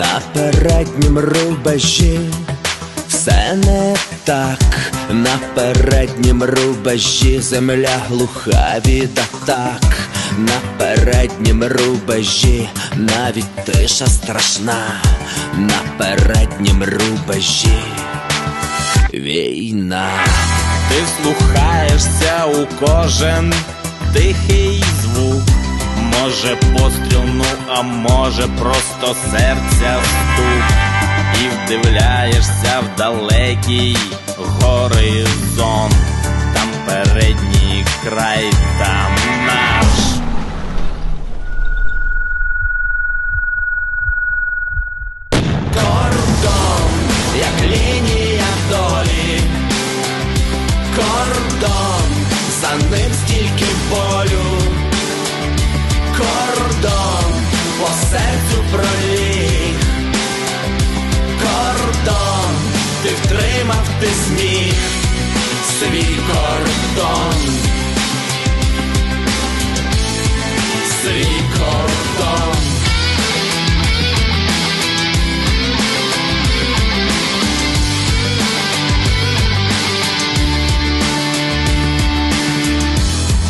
на переднім рубежі. Все не так на переднім рубежі, земля глуха від атак, на переднім рубежі, навіть тиша страшна, на переднім рубежі. Війна. Ти вслухаєшся у кожен тихий. Може постріл, ну а може просто серця стук. І вдивляєшся в далекий горизонт. Там передній край, там наш. Кордон, як лінія ти зміг свій кордон, свій кордон.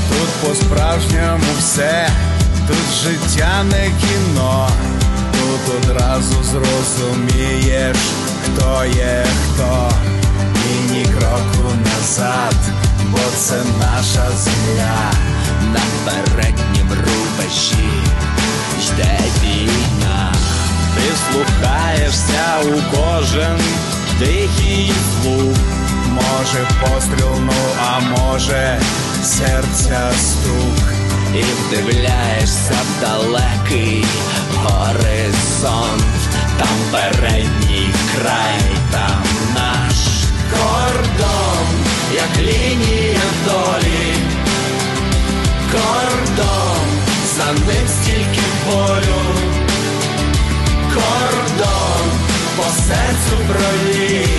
Тут по-справжньому все, тут життя не кіно, тут одразу зрозумієш, хто є хто, і ні кроку назад, бо це наша земля. на переднім рубежі йде війна, Ти вслухаєшся у кожен тихий звук. Може постріл, ну а може серця стук. і вдивляєшся в далекий горизонт, там передній край, ним стільки болю, кордон, по серцю проліг,